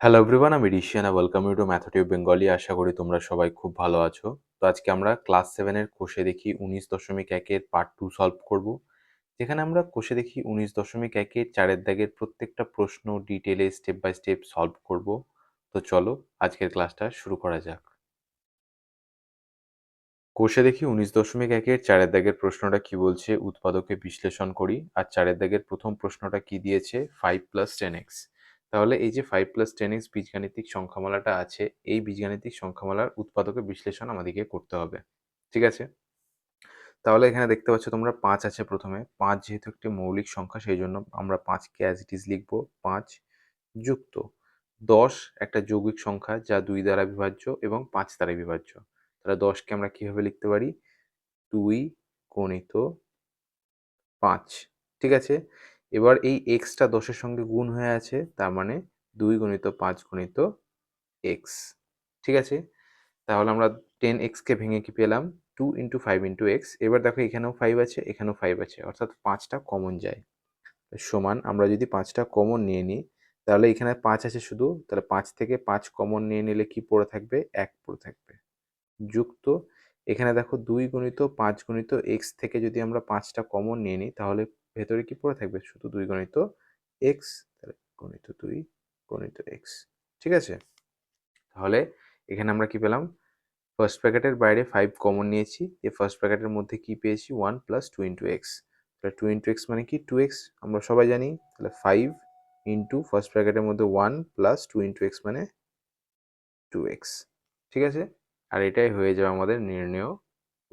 Hello everyone আমি Rishiyana welcome you to math TV Bengali আশা করি তোমরা সবাই খুব ভালো আছো। তো আজকে আমরা ক্লাস সেভেনের কোষে দেখি উনিশ দশমিক একের পার্ট টু সলভ করব। যেখানে আমরা কোষে দেখি উনিশ দশমিক একের চারের দাগের প্রত্যেকটা প্রশ্ন ডিটেলে স্টেপ বাই স্টেপ সলভ করব। তো চলো আজকের ক্লাসটা শুরু করা যাক। কোষে দেখি উনিশ দশমিক একের চারের দাগের প্রশ্নটা কি বলছে, উৎপাদকে বিশ্লেষণ করি। আর চারের দাগের প্রথম প্রশ্নটা কি দিয়েছে ফাইভ প্লাস টেন এক্স তাহলে এই যে ফাইভ প্লাস টেন এক্স বীজগাণিতিক সংখ্যামালাটা আছে, এই বীজগাণিতিক সংখ্যামালার উৎপাদকের বিশ্লেষণ আমাদেরকে করতে হবে, ঠিক আছে? তাহলে এখানে দেখতে পাচ্ছ তোমরা পাঁচ আছে প্রথমে, পাঁচ যেহেতু একটি মৌলিক সংখ্যা সেই জন্য আমরা পাঁচকে অ্যাজ ইট ইজ লিখব, পাঁচ যুক্ত। দশ একটা যৌগিক সংখ্যা যা দুই দ্বারা বিভাজ্য এবং পাঁচ দ্বারা বিভাজ্য। তাহলে দশকে আমরা কীভাবে লিখতে পারি? দুই গণিত পাঁচ, ঠিক আছে? এবার এই এক্সটা দশের সঙ্গে গুণ হয়ে আছে, তার মানে দুই গণিত পাঁচ গণিত এক্স ঠিক আছে? তাহলে আমরা টেন এক্সকে ভেঙে কি পেলাম? Two into five into x এবার দেখো এখানেও ফাইভ আছে, এখানেও ফাইভ আছে, অর্থাৎ পাঁচটা কমন যায়। সমান, আমরা যদি পাঁচটা কমন নিয়ে নিই, তাহলে এখানে পাঁচ আছে শুধু, তাহলে পাঁচ থেকে পাঁচ কমন নিয়ে নিলে কি পড়ে থাকবে? এক পড়ে থাকবে। যুক্ত, এখানে দেখো দুই গণিত পাঁচ গণিত এক্স থেকে যদি আমরা পাঁচটা কমন নিয়ে নিই, তাহলে ভেতরে কি পড়ে থাকবে? শুধু দুই গণিত এক্স তাহলে গণিত দুই, গণিত এক্স ঠিক আছে? তাহলে এখানে আমরা কি পেলাম? ফার্স্ট প্যাকেটের বাইরে ফাইভ কমন নিয়েছি। এই ফার্স্ট প্যাকেটের মধ্যে কি পেয়েছি? One plus two into x তাহলে টু ইন্টু এক্স মানে কি? টু এক্স আমরা সবাই জানি। তাহলে ফাইভ ইন্টু ফার্স্ট প্যাকেটের মধ্যে one plus two into x মানে টু এক্স ঠিক আছে? আর এটাই হয়ে যাবে আমাদের নির্ণয়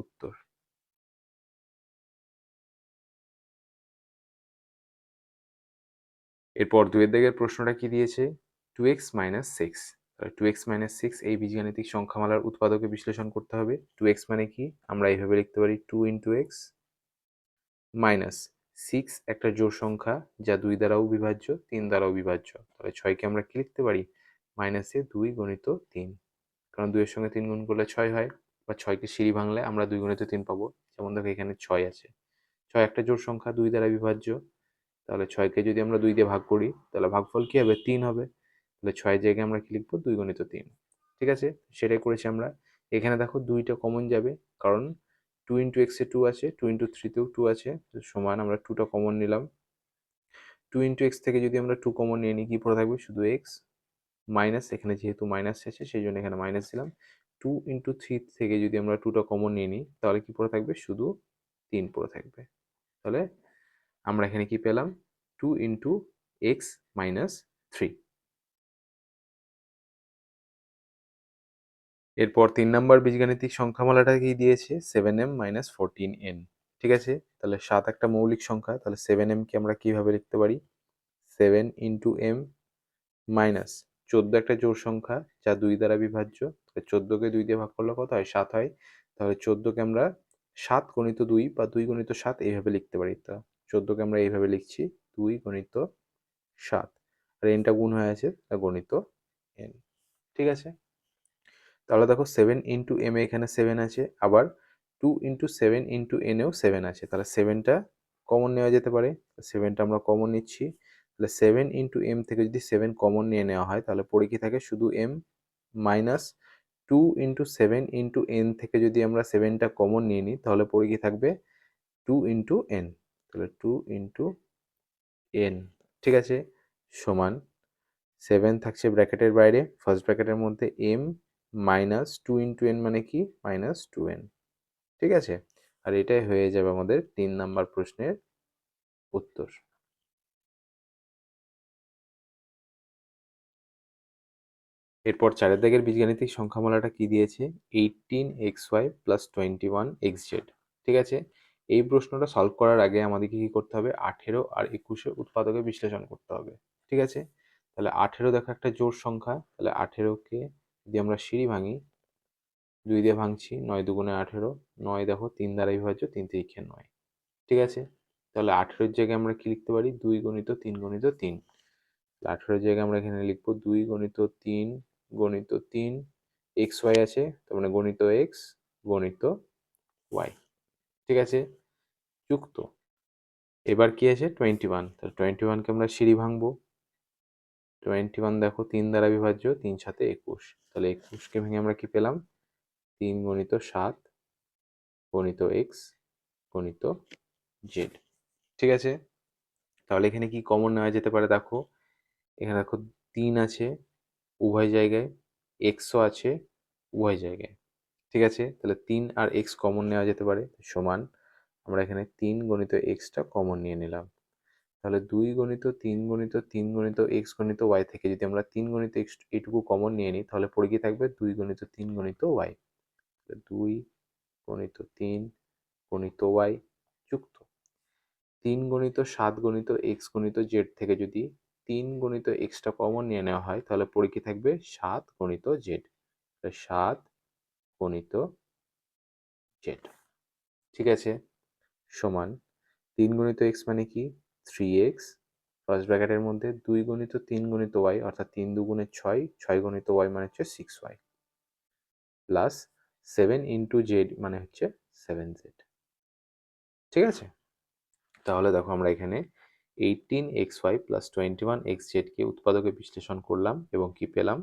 উত্তর। এরপর দুয়ের দিকের প্রশ্নটা কি দিয়েছে? Two x minus six two x minus six এই বীজগাণিতিক সংখ্যামালার উৎপাদকে বিশ্লেষণ করতে হবে। টু এক্স মানে কি? আমরা এইভাবে লিখতে পারি two into x minus six একটা জোর সংখ্যা যা দুই দ্বারাও বিভাজ্য, তিন দ্বারাও বিভাজ্য। তাহলে ছয়কে আমরা কি লিখতে পারি? মাইনাসে দুই গণিত তিন। কারণ দুইয়ের সঙ্গে তিন গুণ করলে ছয় হয়, বা ছয়কে সিঁড়ি ভাঙলে আমরা দুই গণিত তিন পাবো। যেমন দেখো এখানে ছয় আছে। ছয় একটা জোর সংখ্যা দুই দ্বারা বিভাজ্য তাহলে ছয়কে যদি আমরা দুই দিয়ে ভাগ করি, তাহলে ভাগফল কি হবে? তিন হবে। তাহলে ছয় জায়গায় আমরা কি লিখব? দুই গণিত তিন। ঠিক আছে? সেটাই করেছি আমরা। এখানে দেখো দুইটা কমন যাবে। কারণ টু ইন্টু এক্সে টু আছে টু ইন্টু থ্রিতেও টু আছে। সমান আমরা টুটা কমন নিলাম। টু ইন্টু এক্স থেকে যদি আমরা টু কমন নিয়ে নিই, কী পড়ে থাকবে? শুধু এক্স মাইনাস এখানে যেহেতু মাইনাস আছে সেই জন্য এখানে মাইনাস দিলাম। টু ইন্টু থ্রি থেকে যদি আমরা টুটা কমন নিয়ে নিই, তাহলে কী পড়ে থাকবে? শুধু তিন পড়ে থাকবে। তাহলে আমরা এখানে কি পেলাম? Two into x minus three এরপর তিন নম্বর বীজগাণিতিক সংখ্যামালাটা কি দিয়েছে? Seven m minus fourteen n ঠিক আছে? তাহলে সাত একটা মৌলিক সংখ্যা, তাহলে সেভেন এমকে আমরা কীভাবে লিখতে পারি? সেভেন ইন্টু এম মাইনাস চোদ্দ একটা জোর সংখ্যা, যা দুই দ্বারা বিভাজ্য চোদ্দকে দুই দিয়ে ভাগ করলে কত হয়? সাত হয়। তাহলে চোদ্দকে আমরা সাত গণিত দুই বা দুই গণিত সাত এইভাবে লিখতে পারি। তা চোদ্দকে আমরা এইভাবে লিখছি, দুই গণিত সাত। আর এনটা গুণ হয়ে আছে গণিত এন ঠিক আছে? তাহলে দেখো সেভেন ইন্টু এম এখানে সেভেন আছে, আবার টু ইন্টু সেভেন ইন্টু এনেও সেভেন আছে। তাহলে সেভেনটা কমন নেওয়া যেতে পারে। সেভেনটা আমরা কমন নিচ্ছি। তাহলে সেভেন ইন্টু এম থেকে যদি সেভেন কমন নিয়ে নেওয়া হয়, তাহলে পড়ে কি থাকে? শুধু m minus two into seven into n থেকে যদি আমরা সেভেনটা কমন নিয়ে নিই, তাহলে পড়ে কি থাকবে? টু ইন্টু এন তাহলে টু ইন্টু এন ঠিক আছে? সমান সেভেন থাকছে ব্র্যাকেটের বাইরে ফার্স্ট ব্র্যাকেটের মধ্যে m minus two into n মানে কি? মাইনাস টু এন ঠিক আছে? আর এটাই হয়ে যাবে আমাদের তিন নাম্বার প্রশ্নের উত্তর। এরপর চারের দাগের বীজগাণিতিক সংখ্যামালাটা কি দিয়েছে? Eighteen x y plus twenty one x z ঠিক আছে? এই প্রশ্নটা সলভ করার আগে আমাদেরকে কি করতে হবে? আঠেরো আর একুশে উৎপাদকে বিশ্লেষণ করতে হবে। ঠিক আছে? তাহলে আঠেরো দেখো একটা জোর সংখ্যা। তাহলে আঠেরোকে যদি আমরা সিঁড়ি ভাঙি, দুই দিয়ে ভাঙছি, নয় দুগুণে আঠেরো, নয় দেখো তিন দ্বারা বিভাজ্য, তিন তিরিখে নয়। ঠিক আছে? তাহলে আঠেরোর জায়গায় আমরা কি লিখতে পারি? দুই গণিত তিন গণিত তিন। আঠেরোর জায়গায় আমরা এখানে লিখব দুই গণিত তিন গণিত তিন, এক্স ওয়াই আছে, তার মানে গণিত এক্স, গণিত ওয়াই। ঠিক আছে? যুক্ত। এবার কি আছে? টোয়েন্টি ওয়ান তাহলে টোয়েন্টি ওয়ানকে আমরা সিঁড়ি ভাঙবো। টোয়েন্টি ওয়ান দেখো, তিন দ্বারা বিভাজ্য, তিন সাথে একুশ। তাহলে একুশকে ভেঙে আমরা কি পেলাম? তিন গণিত সাত, গণিত এক্স গণিত জেড ঠিক আছে? তাহলে এখানে কি কমন নেওয়া যেতে পারে দেখো? এখানে দেখো তিন আছে, উভয় জায়গায় এক্সও আছে, উভয় জায়গায়। ঠিক আছে? তাহলে তিন আর এক্স কমন নেওয়া যেতে পারে, সমান। আমরা এখানে তিন গণিত এক্সটা কমন নিয়ে নিলাম। তাহলে দুই গণিত তিন গণিত তিন গণিত এক্স গণিত ওয়াই থেকে যদি আমরা তিন গণিত এক্স এটুকু কমন নিয়ে নিই, তাহলে পড়ে কি থাকবে দুই গণিত তিন গণিত ওয়াই দুই গণিত তিন গণিত ওয়াই যুক্ত। তিন গণিত সাত গণিত এক্স গণিত জেড থেকে যদি তিন গণিত এক্সটা কমন নিয়ে নেওয়া হয়, তাহলে পড়ে কি থাকবে সাত গণিত জেড সাত গণিত জেড। ঠিক আছে? সমান তিন গণিত এক্স মানে কি? Three x. ফার্স্ট ব্র্যাকেটের মধ্যে দুই গণিত, তিন গণিত ওয়াই, অর্থাৎ তিন দুগুণে ছয় ছয় গণিত ওয়াই মানে হচ্ছে six y plus seven into z মানে হচ্ছে সেভেন জেড ঠিক আছে? তাহলে দেখো আমরা এখানে eighteen x y plus twenty one x জেডকে উৎপাদকে বিশ্লেষণ করলাম এবং কি পেলাম?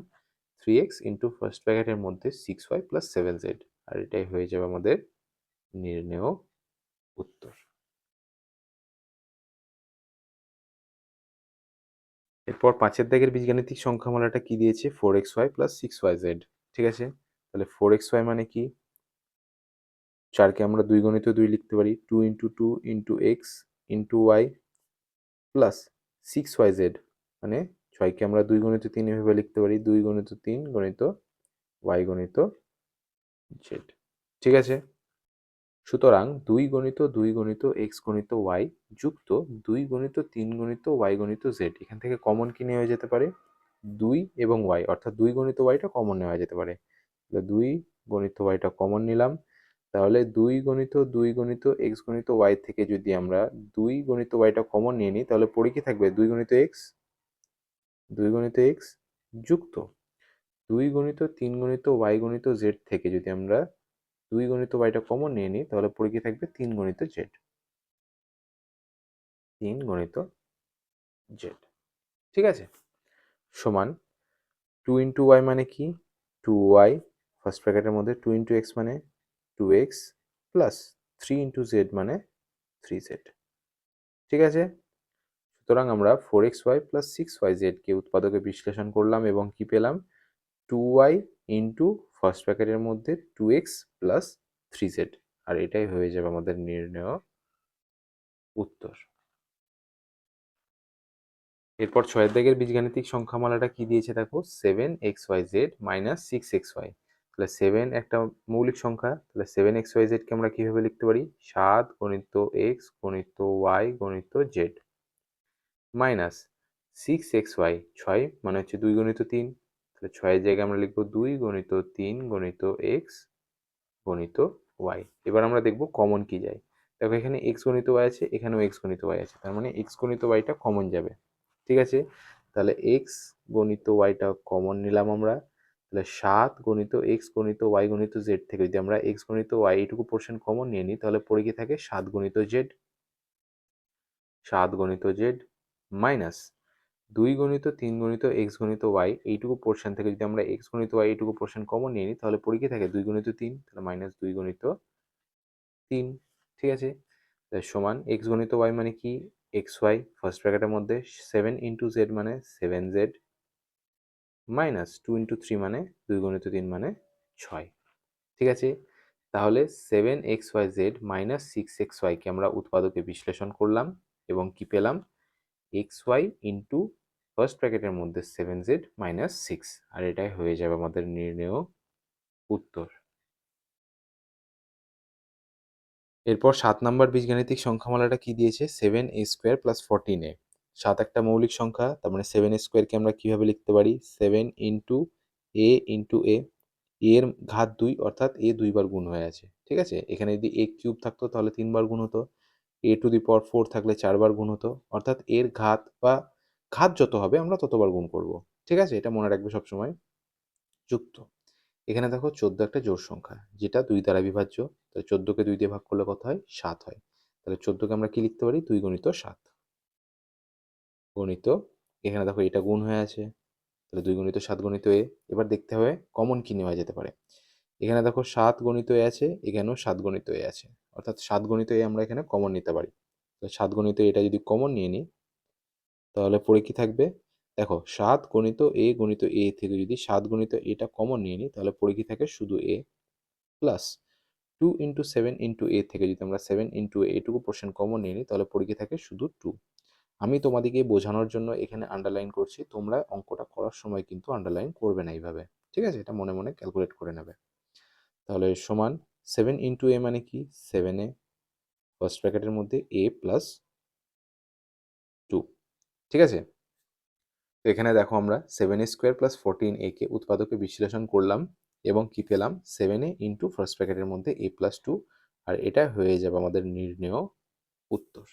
থ্রি এক্স ইন্টু ফার্স্ট ব্র্যাকেটের মধ্যে six y plus seven z আর এটাই হয়ে যাবে আমাদের নির্ণেয় উত্তর। এরপর পাঁচের দাগের বীজগাণিতিক সংখ্যামালাটা কি দিয়েছে? Four x y plus six y z ঠিক আছে? তাহলে ফোর এক্স ওয়াই মানে কি? চারকে আমরা দুই গণিত দুই লিখতে পারি। Two into two into x into y plus six y z মানে ছয়কে আমরা দুই গণিত তিন এভাবে লিখতে পারি দুই গণিত তিন গণিত ওয়াই গণিত জেড ঠিক আছে সুতরাং দুই গণিত দুই গণিত এক্স গণিত ওয়াই যুক্ত দুই গণিত তিন গণিত ওয়াই গণিত জেড এখান থেকে কমন কি নেওয়া যেতে পারে দুই এবং ওয়াই অর্থাৎ দুই গণিত ওয়াইটা কমন নেওয়া যেতে পারে দুই গণিত ওয়াইটা কমন নিলাম তাহলে দুই গণিত দুই গণিত এক্স গণিত ওয়াই থেকে যদি আমরা দুই গণিত ওয়াইটা কমন নিয়ে নিই তাহলে পড়ে কি থাকবে দুই গণিত এক্স দুই গণিত এক্স যুক্ত। দুই গণিত তিন গণিত ওয়াই গণিত জেড থেকে যদি আমরা দুই গণিত ওয়াইটা কমন নিয়ে নিই, তাহলে পড়ে কি থাকবে তিন গণিত জেড তিন গণিত জেড ঠিক আছে? সমান টু ইন্টু ওয়াই মানে কি? টু ওয়াই ফার্স্ট ব্র্যাকেটের মধ্যে টু ইন্টু এক্স মানে two x plus three into z মানে থ্রি জেড ঠিক আছে? সুতরাং আমরা four x y plus six y জেডকে উৎপাদকে বিশ্লেষণ করলাম এবং কি পেলাম? টু ওয়াই ইন্টু ফার্স্ট প্যাকেটের মধ্যে two x plus three z আর এটাই হয়ে যাবে আমাদের নির্ণয় উত্তর। এরপর ছয়ের দাগের বীজগাণিতিক সংখ্যামালাটা কি দিয়েছে দেখো? Seven x y z minus six x y তাহলে সেভেন একটা মৌলিক সংখ্যা, তাহলে সেভেন এক্স ওয়াই জেডকে আমরা কীভাবে লিখতে পারি? সাত গণিত এক্স গণিত ওয়াই গণিত z minus six x y ছয় মানে হচ্ছে দুই গণিত তিন। তাহলে ছয়ের জায়গায় আমরা লিখব দুই গণিত তিন গণিত এক্স গণিত ওয়াই এবার আমরা দেখব কমন কি যায়। দেখো এখানে এক্স গণিত ওয়াই আছে, এখানেও এক্স গণিত ওয়াই আছে। তার মানে এক্স গণিত ওয়াইটা কমন যাবে। ঠিক আছে? তাহলে এক্স গণিত ওয়াইটা কমন নিলাম আমরা। তাহলে সাত গণিত এক্স গণিত ওয়াই গণিত জেড থেকে যদি আমরা এক্স গণিত ওয়াই এইটুকু পোর্শন কমন নিয়ে নিই, তাহলে পড়ে গিয়ে থাকে? সাত গণিত জেড সাত গণিত জেড মাইনাস দুই গণিত, তিন গণিত, এক্স গণিত, ওয়াই, এইটুকু পোর্শন থেকে যদি আমরা এক্স গণিত, ওয়াই, এইটুকু পোর্শন কমন নিয়ে নিই, তাহলে গিয়ে থাকে দুই গণিত, তিন, তাহলে মাইনাস দুই গণিত, তিন, ঠিক আছে? সমান এক্স গণিত, ওয়াই মানে কি? এক্স ওয়াই ফার্স্ট ব্র্যাকেটের মধ্যে সেভেন ইন্টু জেড মানে seven z minus two into three মানে দুই গণিত, তিন মানে ছয়, ঠিক আছে? তাহলে seven x y z minus six x ওয়াইকে আমরা উৎপাদকে বিশ্লেষণ করলাম এবং কি পেলাম? এক্স ওয়াই ইন্টু ফার্স্ট ব্র্যাকেটের মধ্যে সেভেন জেড মাইনাস সিক্স আর এটাই হয়ে যাবে আমাদের নির্ণেয় উত্তর। এরপর সাত নম্বর বীজগাণিতিক সংখ্যামালাটা কি দিয়েছে? Seven a square plus fourteen a সাত একটা মৌলিক সংখ্যা, তার মানে সেভেন স্কোয়ারকে আমরা কীভাবে লিখতে পারি? Seven into a into a এর ঘাত দুই, অর্থাৎ এ দুইবার গুণ হয়ে আছে। ঠিক আছে? এখানে যদি এ কিউব থাকতো, তাহলে তিনবার গুণ হতো। এ টু দি পাওয়ার ফোর থাকলে চারবার গুণ হতো। অর্থাৎ এর ঘাত বা ঘাত যত হবে, আমরা ততবার গুণ করব। ঠিক আছে? এটা মনে রাখবে সবসময়। যুক্ত। এখানে দেখো চোদ্দ একটা জোর সংখ্যা, যেটা দুই দ্বারা বিভাজ্য। তাহলে চোদ্দোকে দুই দিয়ে ভাগ করলে কত হয়? সাত হয়। তাহলে চোদ্দোকে আমরা কি লিখতে পারি? দুই গণিত সাত। গণিত, এখানে দেখো এটা গুণ হয়ে আছে। তাহলে দুই গণিত সাত গণিত এ এবার দেখতে হবে কমন কি নেওয়া যেতে পারে? এখানে দেখো সাত গণিত এ আছে, এখানেও সাত গণিত এ আছে। অর্থাৎ সাত গণিত এ আমরা এখানে কমন নিতে পারি। তো সাত গণিত এটা যদি কমন নিয়ে নিই, তাহলে পরে কি থাকবে? দেখো, সাত গণিত এ গণিত এ থেকে যদি সাত গণিত এটা কমন নিয়ে নিই, তাহলে পরে কি থাকে? শুধু a plus two into seven into a থেকে যদি আমরা সেভেন ইন্টু এটুকু পোর্শন কমন নিয়ে নিই, তাহলে পরে কি থাকে? শুধু টু আমি তোমাদেরকে বোঝানোর জন্য এখানে আন্ডারলাইন করছি, তোমরা অঙ্কটা করার সময় কিন্তু আন্ডারলাইন করবে না এইভাবে। ঠিক আছে? এটা মনে মনে ক্যালকুলেট করে নেবে। তাহলে সমান সেভেন ইন্টু এ মানে কি? সেভেন এ ফার্স্ট ব্র্যাকেটের মধ্যে এ প্লাস টু ঠিক আছে? তো এখানে দেখো আমরা seven a square plus fourteen a কে উৎপাদকে বিশ্লেষণ করলাম এবং কি পেলাম? সেভেন এ ইন্টু ফার্স্ট ব্র্যাকেটের মধ্যে এ প্লাস টু আর এটা হয়ে যাবে আমাদের নির্ণেয় উত্তর।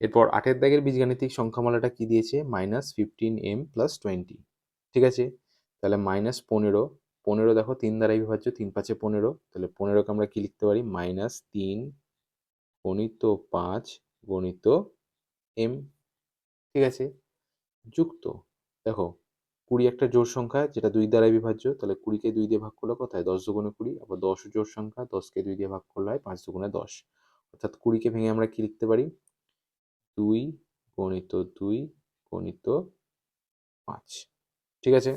এরপর আটের দাগের বীজগাণিতিক সংখ্যামালাটা কি দিয়েছে? Minus fifteen m plus twenty ঠিক আছে? তাহলে মাইনাস পনেরো পনেরো দেখো তিন দ্বারাই বিভাজ্য, তিন পাঁচে পনেরো, তাহলে পনেরোকে আমরা কি লিখতে পারি? মাইনাস তিন গণিত পাঁচ গণিত এম ঠিক আছে? যুক্ত, দেখো কুড়ি একটা জোর সংখ্যা যেটা দুই দ্বারাই বিভাজ্য, তাহলে কুড়িকে দুই দিয়ে ভাগ করলে কোথায় দশ দুগুণে কুড়ি, আবার দশ জোর সংখ্যা, দশকে দুই দিয়ে ভাগ করলে হয় পাঁচ দুগুণে দশ। অর্থাৎ কুড়িকে ভেঙে আমরা কি লিখতে পারি? দুই গণিত দুই গণিত পাঁচ। ঠিক আছে?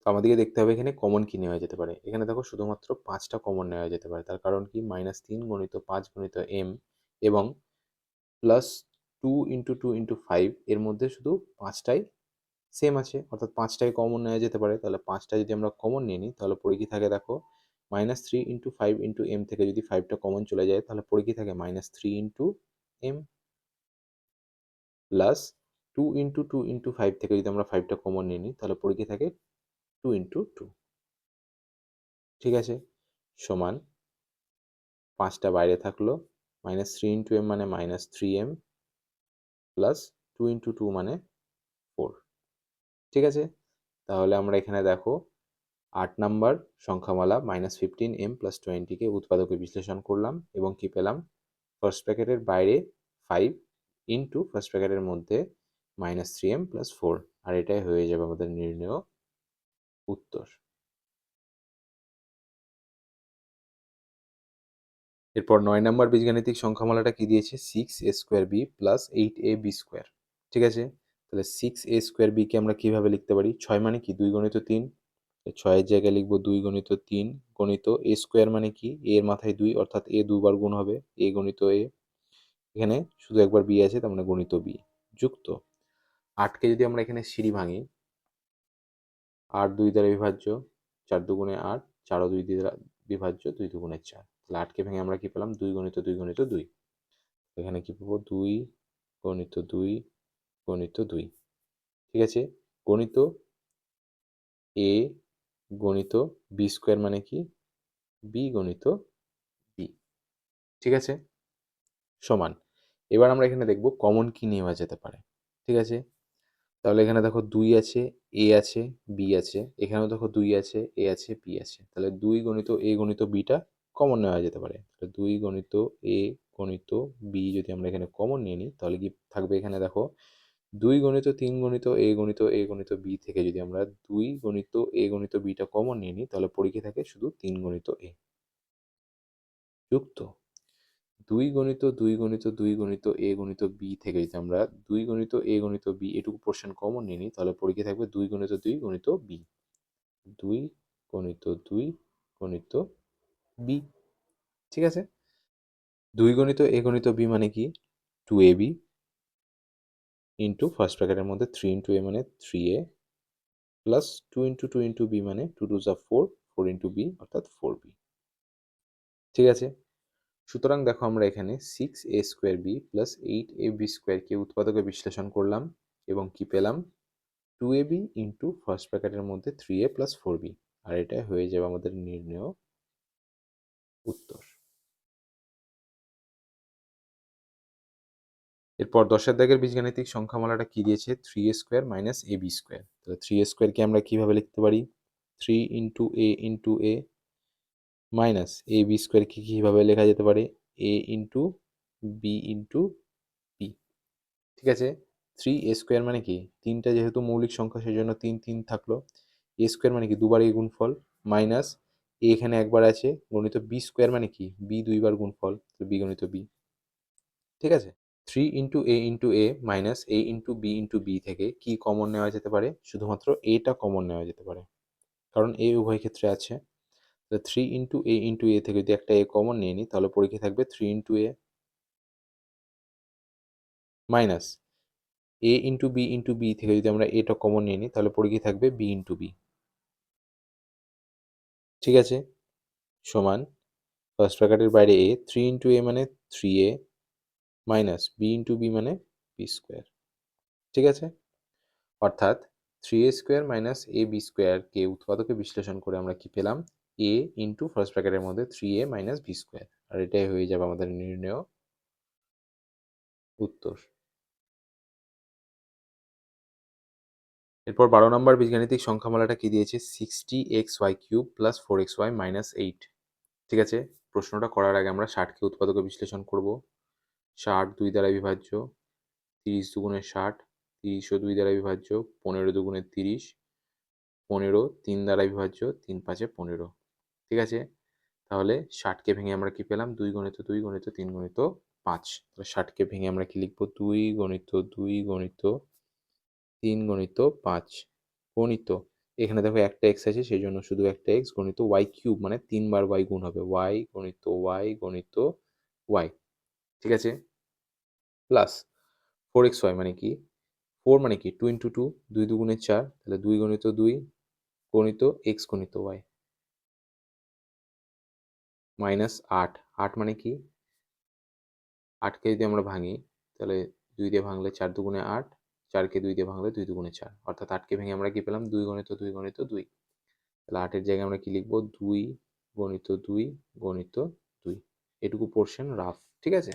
তো আমাদেরকে দেখতে হবে এখানে কমন কি নেওয়া যেতে পারে। এখানে দেখো শুধুমাত্র পাঁচটা কমন নেওয়া যেতে পারে। তার কারণ কি? মাইনাস তিন গণিত পাঁচ গণিত এম এবং plus two into two into five এর মধ্যে শুধু পাঁচটাই সেম আছে। অর্থাৎ পাঁচটাই কমন নেওয়া যেতে পারে। তাহলে পাঁচটা যদি আমরা কমন নিয়ে নিই, তাহলে পরে কি থাকে দেখো? Minus three into five into m থেকে যদি ফাইভটা কমন চলে যায়, তাহলে পরে কি থাকে? Minus three into m plus two into two into five থেকে যদি আমরা ফাইভটা কমন নিয়ে নিই, তাহলে পরে কি থাকে টু ইন্টু টু ঠিক আছে? সমান পাঁচটা বাইরে থাকল মাইনাস থ্রি ইন্টু এম মানে minus three M plus two into two মানে ফোর ঠিক আছে? তাহলে আমরা এখানে দেখো, আট নাম্বার সংখ্যামালা মাইনাস ফিফটিন এম প্লাস টোয়েন্টিকে উৎপাদকে বিশ্লেষণ করলাম এবং কি পেলাম? ফার্স্ট প্যাকেটের বাইরে ফাইভ ইন্টু ফার্স্ট ব্র্যাকেটের মধ্যে minus three M plus four আর এটাই হয়ে যাবে আমাদের নির্ণয় উত্তর। এরপর নয় নম্বর বীজগাণিতিক সংখ্যামালাটা কি দিয়েছে? Six A square B plus eight A B square ঠিক আছে? তাহলে সিক্স এ স্কোয়ার বিকে আমরা কীভাবে লিখতে পারি? ছয় মানে কি? দুই গণিত তিন ছয়ের জায়গায় লিখব দুই গণিত তিন, গণিত এ স্কোয়ার মানে কি? এর মাথায় দুই, অর্থাৎ এ দুবার গুণ হবে এ গণিত এ এখানে শুধু একবার বি আছে, তার মানে গণিত বি যুক্ত। আটকে যদি আমরা এখানে সিঁড়ি ভাঙি, আট দুই দ্বারা বিভাজ্য, চার দুগুণে আট চারও দুই দ্বারা বিভাজ্য, দুই দুগুণে চার। তাহলে আটকে ভেঙে আমরা কি পেলাম? দুই গণিত দুই গণিত দুই। এখানে কি পাবো? দুই গণিত দুই গণিত দুই। ঠিক আছে? গণিত এ গণিত বি স্কোয়ার মানে কি? বি গণিত বি ঠিক আছে? সমান। এবার আমরা এখানে দেখব কমন কি নেওয়া যেতে পারে, ঠিক আছে? তাহলে এখানে দেখো দুই আছে এ আছে বি আছে, এখানেও দেখো দুই আছে এ আছে বি আছে, তাহলে দুই গণিত এ গণিত বিটা কমন নেওয়া যেতে পারে, তাহলে দুই গণিত এ গণিত বি যদি আমরা এখানে কমন নিয়ে নিই, তাহলে কি থাকবে এখানে দেখো, দুই গণিত, তিন গণিত এ গণিত এ গণিত বি থেকে যদি আমরা দুই গণিত এ গণিত বিটা কমন নিয়ে নিই, তাহলে পরীক্ষা থাকে শুধু তিন গণিত এ যুক্ত? দুই গণিত দুই গণিত দুই গণিত, এ গণিত, বি থেকে যদি আমরা দুই গণিত, এ গণিত, বি এটুকু পোর্শন কমন নিয়ে নিই, তাহলে পরীক্ষা থাকবে দুই গণিত দুই গণিত, বি। দুই গণিত দুই গণিত, বি। ঠিক আছে? দুই গণিত, এ গণিত, বি মানে কি? Two A B into first ব্র্যাকেটের মধ্যে থ্রি ইন্টু এ মানে three A plus two into two into B মানে টু টু যা ফোর ফোর ইন্টু বি অর্থাৎ ফোর বি ঠিক আছে? সুতরাং দেখো আমরা এখানে six A square B plus eight A B স্কোয়ারকে উৎপাদকে বিশ্লেষণ করলাম এবং কি পেলাম? Two A B into first প্যাকেটের মধ্যে three A plus four B আর এটা হয়ে যাবে আমাদের নির্ণয় উত্তর। এরপর দশের দাগের বীজগাণিতিক সংখ্যামালাটা কি দিয়েছে? Three A square minus A B square তাহলে থ্রি এ স্কোয়ারকে আমরা কীভাবে লিখতে পারি? Three into A into A minus A B স্কোয়ারকে কীভাবে লেখা যেতে পারে? A into B into P ঠিক আছে? থ্রি এ স্কোয়ার মানে কি? তিনটা যেহেতু মৌলিক সংখ্যা সেই জন্য তিন তিন থাকল। এ স্কোয়ার মানে কি? দুবার এ গুণফল মাইনাস এ এখানে একবার আছে, গণিত বি স্কোয়ার মানে কি? বি দুইবার গুণফল তো বি গণিত বি ঠিক আছে? Three into A into A minus A into B into B থেকে কি কমন নেওয়া যেতে পারে? শুধুমাত্র এটা কমন নেওয়া যেতে পারে। কারণ এ উভয় ক্ষেত্রে আছে। Three into A into A থেকে যদি একটা এ কমন নিয়ে নিই, তাহলে পরীক্ষা থাকবে three into A minus A into B into B থেকে যদি আমরা এটা কমন নিয়ে নিই, তাহলে পরীক্ষা থাকবে বি ইন্টু বি ঠিক আছে? সমান ফার্স্ট ব্র্যাকেটের বাইরে এ থ্রি ইন্টু এ মানে three A minus B into B মানে বি স্কোয়ার ঠিক আছে? অর্থাৎ three A square minus A B স্কোয়ারকে উৎপাদকে বিশ্লেষণ করে আমরা কি পেলাম? এ ইন্টু ফার্স্ট ব্র্যাকেটের মধ্যে three A minus B square আর এটাই হয়ে যাবে আমাদের নির্ণয় উত্তর। এরপর বারো নম্বর বীজগাণিতিক সংখ্যামালাটা কি দিয়েছে? Sixty X Y cube plus four X Y minus eight ঠিক আছে? প্রশ্নটা করার আগে আমরা ষাটকে উৎপাদকে বিশ্লেষণ করব। ষাট দুই দ্বারা বিভাজ্য, তিরিশ দুগুণের ষাট, তিরিশও দুই দ্বারা বিভাজ্য, পনেরো দুগুণের তিরিশ, পনেরো তিন দ্বারা বিভাজ্য, তিন পাঁচে পনেরো। ঠিক আছে? তাহলে ষাটকে ভেঙে আমরা কি পেলাম? দুই গণিত দুই, গণিত তিন, গণিত পাঁচ। তাহলে ষাটকে ভেঙে আমরা কি লিখব? দুই, গণিত দুই, গণিত তিন, গণিত পাঁচ। গণিত। এখানে দেখো একটা এক্স আছে, সেই জন্য শুধু একটা এক্স গণিত ওয়াই কিউব মানে তিনবার ওয়াই গুণ হবে। ওয়াই গণিত ওয়াই গণিত ওয়াই ঠিক আছে? প্লাস ফোর এক্স ওয়াই মানে কি? ফোর মানে কি? টু ইন্টু টু দুই দুগুণে চার। তাহলে দুই গণিত দুই, গণিত এক্স গণিত ওয়াই মাইনাস আট। আট মানে কি? আটকে যদি আমরা ভাঙি, তাহলে দুই দিয়ে ভাঙলে চার দুগুণে আট চারকে দুই দিয়ে ভাঙলে দুই দুগুণে চার। অর্থাৎ আটকে ভেঙে আমরা কি পেলাম? দুই গণিত দুই গণিত, দুই। তাহলে আটের জায়গায় আমরা কি লিখব? দুই গণিত দুই গণিত, দুই। এটুকু পোর্শন রাফ ঠিক আছে?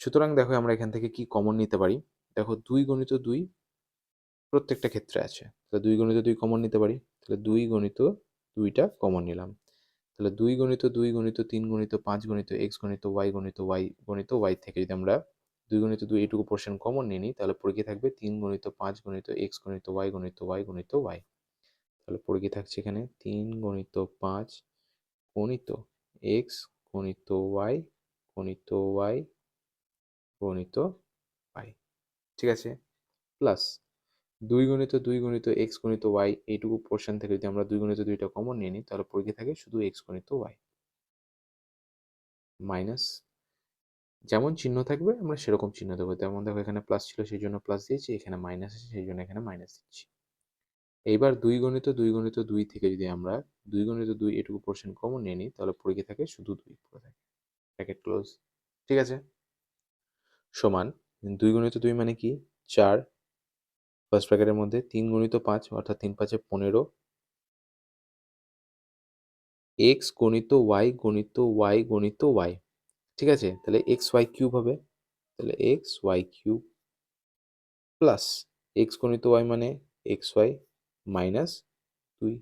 সুতরাং দেখো আমরা এখান থেকে কি কমন নিতে পারি? দেখো দুই গণিত, দুই প্রত্যেকটা ক্ষেত্রে আছে। তাহলে দুই গণিত, দুই কমন নিতে পারি? তাহলে দুই গণিত, দুইটা কমন নিলাম। তাহলে দুই গণিত দুই গণিত তিন গণিত পাঁচ গণিত এক্স গণিত ওয়াই গণিত ওয়াই গণিত ওয়াই থেকে যদি আমরা দুই গণিত দুই এটুকু পোর্শন কমন নিয়ে নিই, তাহলে পড়ে গিয়ে থাকবে তিন গণিত পাঁচ গণিত এক্স গণিত ওয়াই গণিত ওয়াই গণিত ওয়াই। তাহলে পড়ে গিয়ে থাকছে এখানে তিন গণিত পাঁচ গণিত এক্স গণিত ওয়াই গণিত ওয়াই গণিত ওয়াই। ঠিক আছে? প্লাস দুই গণিত দুই গণিত এক্স গণিত ওয়াই এইটুকু পোর্শন থেকে যদি আমরা দুই গণিত দুইটা কমন নিয়ে নিই, তাহলে পড়ে থাকে শুধু এক্স গণিত ওয়াই। মাইনাস যেমন চিহ্ন থাকবে, আমরা সেরকম চিহ্ন দেবো। তেমন দেখো এখানে প্লাস ছিল, সেই জন্য প্লাস দিয়েছি, এখানে মাইনাস আছে, সেই জন্য এখানে মাইনাস দিচ্ছি। এইবার দুই গণিত দুই গণিত দুই থেকে যদি আমরা দুই গণিত দুই এটুকু পোর্শন কমন নিয়ে নিই, তাহলে পড়ে থাকে শুধু দুই পড়ে থাকে। প্যাকেট ক্লোজ ঠিক আছে? সমান, দুই গণিত দুই মানে কি? চার ফার্স্ট প্যাকেটের মধ্যে তিন গণিত পাঁচ অর্থাৎ তিন পাঁচে পনেরো। এক্স গণিত ওয়াই গণিত ওয়াই গণিত ওয়াই ঠিক আছে? তাহলে এক্স ওয়াই কিউব হবে। তাহলে X Y cube plus X গণিত ওয়াই মানে এক্স ওয়াই মাইনাস দুই।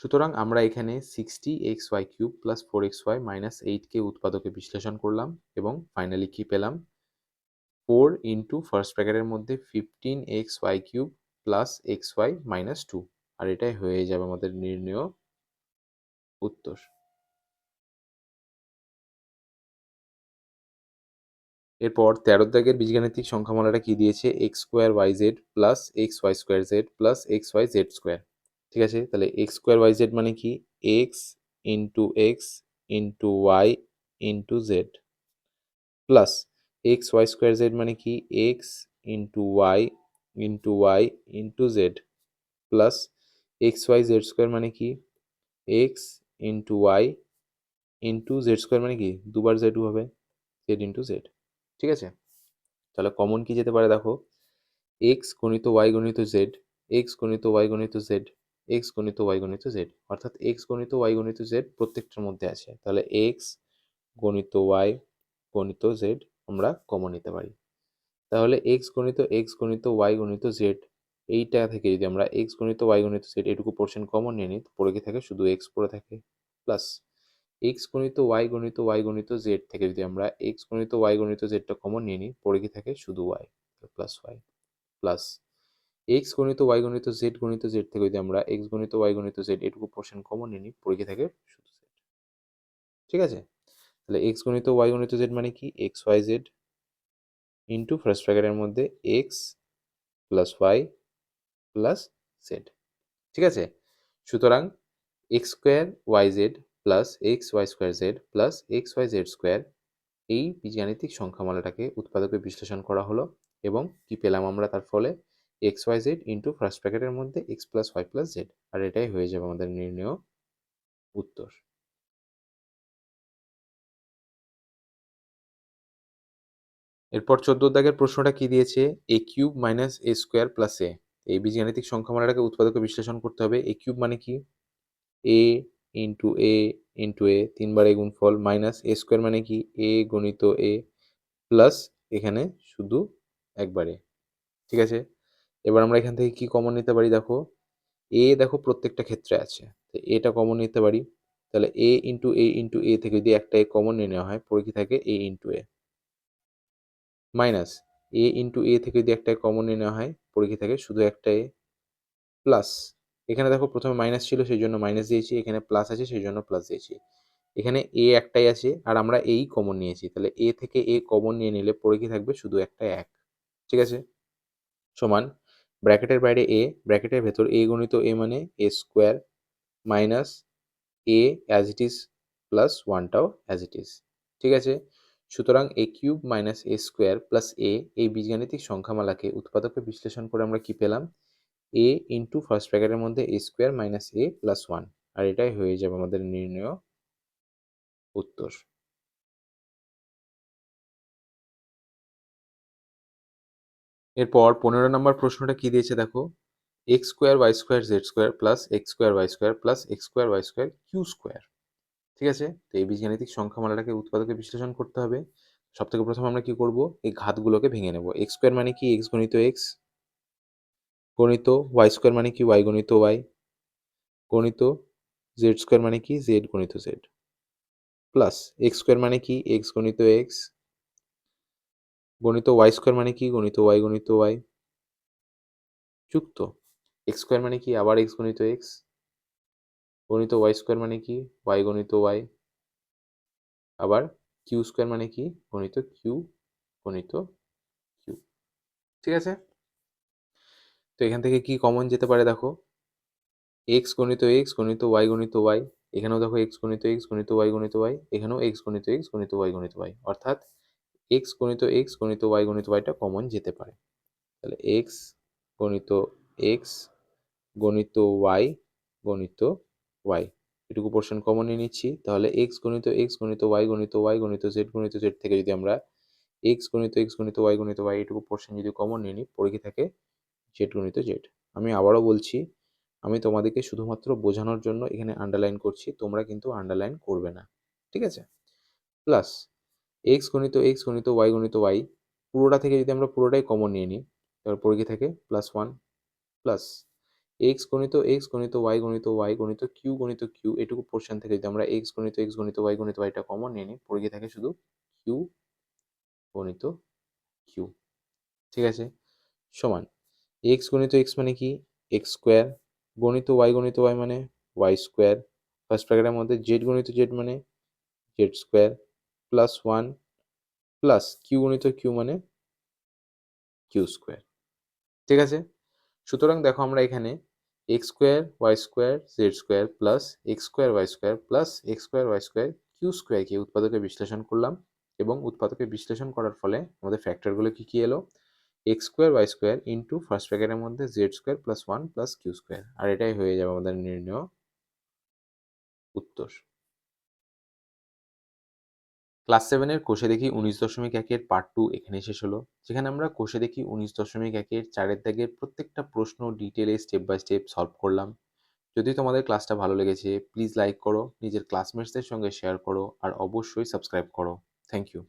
সুতরাং আমরা এখানে sixty X Y cube plus four X Y minus এইটকে উৎপাদকে বিশ্লেষণ করলাম এবং ফাইনালি কি পেলাম? ফোর ইন্টু ফার্স্ট ব্র্যাকেটের মধ্যে fifteen X Y cube plus X Y minus two. আর এটাই হয়ে যাবে আমাদের নির্ণয় উত্তর। এরপর তেরো দাগের বীজগাণিতিক সংখ্যামালাটা কি দিয়েছে? X square Y Z plus X Y square Z plus X Y Z square. ঠিক আছে? তাহলে এক্স স্কোয়ার ওয়াই জেড মানে কি? X into X into Y into Z plus X Y square Z মানে কি? X into Y into Y into Z plus X Y Z square মানে কি? X into Y into Z square মানে কি? দুবার Z হবে Z into Z ঠিক আছে? তাহলে কমন কি যেতে পারে দেখো? এক্স গণিত ওয়াই গণিত জেড এক্স গণিত ওয়াই গণিত জেড এক্স গণিত ওয়াই গণিত জেড অর্থাৎ এক্স গণিত ওয়াই গণিত জেড প্রত্যেকটার মধ্যে আছে। তাহলে এক্স গণিত ওয়াই গণিত জেড আমরা কমন নিতে পারি। তাহলে এক্স গণিত এক্স গণিত ওয়াই গণিত জেড এইটা থেকে যদি আমরা এক্স গণিত ওয়াই গণিত জেড এটুকু পোর্শন কমন নিয়ে নিই পড়ে গিয়ে থাকে? শুধু এক্স পড়ে থাকে। প্লাস এক্স গণিত ওয়াই গণিত ওয়াই গণিত জেড থেকে যদি আমরা এক্স গণিত ওয়াই গণিত জেডটা কমন নিয়ে নিই, পড়ে কি থাকে? শুধু Y plus Y plus X গণিত ওয়াই গণিত জেড গণিত জেড থেকে যদি আমরা এক্স গণিত ওয়াই গণিত জেড এটুকু পোর্শন কমন নিয়ে নিই, পড়ে কি থাকে? শুধু জেড ঠিক আছে? তাহলে এক্স গণিত ওয়াই গণিত জেড মানে কি? X Y Z into first ব্র্যাকেটের মধ্যে X plus Y plus Z ঠিক আছে? সুতরাং X square Y Z plus X Y square Z plus X Y Z square এই বীজগাণিতিক সংখ্যামালাটাকে উৎপাদকে বিশ্লেষণ করা হলো এবং কি পেলাম আমরা তার ফলে? X Y Z into first প্যাকেটের মধ্যে X plus Y plus Z আর এটাই হয়ে যাবে আমাদের নির্ণয় উত্তর। এরপর চোদ্দ দাগের প্রশ্নটা কি দিয়েছে? A cube minus A square plus A এই বীজগাণিতিক সংখ্যামালাটাকে উৎপাদকে বিশ্লেষণ করতে হবে। এ কিউব মানে কি? এ ইন্টু এ ইন্টু এ তিনবার এ গুণফল মাইনাস এ স্কোয়ার মানে কি? এ গণিত এ প্লাস এখানে শুধু একবারে ঠিক আছে? এবার আমরা এখান থেকে কি কমন নিতে পারি দেখো? এ দেখো প্রত্যেকটা ক্ষেত্রে আছে। তো এটা কমন নিতে পারি। তাহলে এ ইন্টু এ ইন্টু এ থেকে যদি একটা এ কমন নিয়ে নেওয়া হয়, পরে কি থাকে? A into A minus A into A থেকে যদি একটা কমন নেওয়া হয় পরে কি থাকে শুধু একটা এ প্লাস এখানে দেখো প্রথমে মাইনাস ছিল সেই জন্য মাইনাস দিয়েছি। এখানে প্লাস আছে সেই জন্য প্লাস দিয়েছি। এখানে এ একটাই আছে, আর আমরা এই কমন নিয়েছি। তাহলে এ থেকে এ কমন নিয়ে নিলে কি থাকবে শুধু একটা এক। ঠিক আছে? সমান ব্র্যাকেটের বাইরে এ ব্র্যাকেটের ভেতর এ গণিত এ মানে A square minus A as it is plus ওয়ানটাও as it is ঠিক আছে? সুতরাং A cube minus A square plus A এই বীজগাণিতিক সংখ্যামালাকে উৎপাদকে বিশ্লেষণ করে আমরা কি পেলাম? এ ইন্টু ফার্স্ট ব্র্যাকেটের মধ্যে A square minus A plus one আর এটাই হয়ে যাবে আমাদের নির্ণয় উত্তর। এরপর পনেরো নম্বর প্রশ্নটা কি দিয়েছে দেখো? X square Y square Z square plus X square Y square plus X square Y square Q square. ঠিক আছে? তো এই বীজগাণিতিক সংখ্যামালাটাকে উৎপাদকে বিশ্লেষণ করতে হবে। সব থেকে প্রথম আমরা কি করব? এই ঘাতগুলোকে ভেঙে নেব। এক্স স্কোয়ার মানে কি? এক্স গণিত এক্স গণিত ওয়াই স্কোয়ার মানে কি? ওয়াই গণিত ওয়াই গণিত জেড স্কোয়ার মানে কি? জেড গণিত জেড প্লাস এক্স স্কোয়ার মানে কি? এক্স গণিত এক্স গণিত ওয়াই স্কোয়ার মানে কি? গণিত ওয়াই গণিত ওয়াই যুক্ত। এক্স স্কোয়ার মানে কি? আবার এক্স গণিত এক্স গণিত ওয়াই স্কোয়ার মানে কি? ওয়াই গণিত ওয়াই। আবার কিউ স্কোয়ার মানে কি? গণিত কিউ গণিত কিউ। ঠিক আছে? তো এখান থেকে কি কমন যেতে পারে দেখো? এক্স গণিত এক্স গণিত ওয়াই গণিত ওয়াই এখানেও দেখো এক্স গণিত এক্স গণিত ওয়াই গণিত ওয়াই এখানেও এক্স গণিত এক্স গণিত ওয়াই গণিত ওয়াই অর্থাৎ এক্স গণিত এক্স গণিত ওয়াই গণিত ওয়াইটা কমন যেতে পারে। তাহলে এক্স গণিত এক্স গণিত ওয়াই গণিত ওয়াই এটুকু পোর্শন কমন নিয়ে নিচ্ছি। তাহলে এক্স গণিত এক্স গণিত ওয়াই গণিত ওয়াই গণিত জেড গণিত জেড থেকে যদি আমরা এক্স গণিত এক্স গণিত ওয়াই গণিত ওয়াই এটুকু পোর্শন যদি কমন নিয়ে নিই পড়ে কি থাকে জেড গণিত জেড আমি আবারও বলছি, আমি তোমাদেরকে শুধুমাত্র বোঝানোর জন্য এখানে আন্ডারলাইন করছি, তোমরা কিন্তু আন্ডারলাইন করবে না। ঠিক আছে? প্লাস এক্স গণিত এক্স গণিত ওয়াই গণিত ওয়াই পুরোটা থেকে যদি আমরা পুরোটাই কমন নিয়ে নিই, তাহলে পরে কি থাকে প্লাস ওয়ান প্লাস এক্স গণিত এক্স গণিত ওয়াই গণিত ওয়াই গণিত কিউ গণিত কিউ এটুকু পোর্শন থেকে যদি আমরা এক্স গণিত এক্স গণিত ওয়াই গণিত ওয়াইটা কমন নিয়ে নিই, পড়ে গিয়ে থাকে শুধু কিউ গণিত কিউ ঠিক আছে? সমান এক্স গণিত এক্স মানে কি? এক্স স্কোয়ার গণিত ওয়াই গণিত ওয়াই মানে ওয়াই স্কোয়ার ফার্স্ট ব্র্যাকেটের মধ্যে জেড গণিত জেড মানে Z square plus one plus Q গণিত কিউ মানে কিউ স্কোয়ার ঠিক আছে? সুতরাং দেখো আমরা এখানে X square Y square Z square plus X square Y square plus X square Y square Q স্কোয়ারকে উৎপাদকে বিশ্লেষণ করলাম এবং উৎপাদকে বিশ্লেষণ করার ফলে আমাদের ফ্যাক্টরগুলো কী কী এলো? X square Y square into first ব্র্যাকেটের মধ্যে Z square plus one plus Q square আর এটাই হয়ে যাবে আমাদের নির্ণয় উত্তর। ক্লাস সেভেনের কোষে দেখি উনিশ দশমিক একের পার্ট টু এখানে শেষ হলো। যেখানে আমরা কোষে দেখি উনিশ দশমিক একের চারের দাগের প্রত্যেকটা প্রশ্ন ডিটেলে স্টেপ বাই স্টেপ সলভ করলাম। যদি তোমাদের ক্লাসটা ভালো লেগেছে প্লিজ লাইক করো, নিজের ক্লাসমেটসদের সঙ্গে শেয়ার করো, আর অবশ্যই সাবস্ক্রাইব করো। Thank you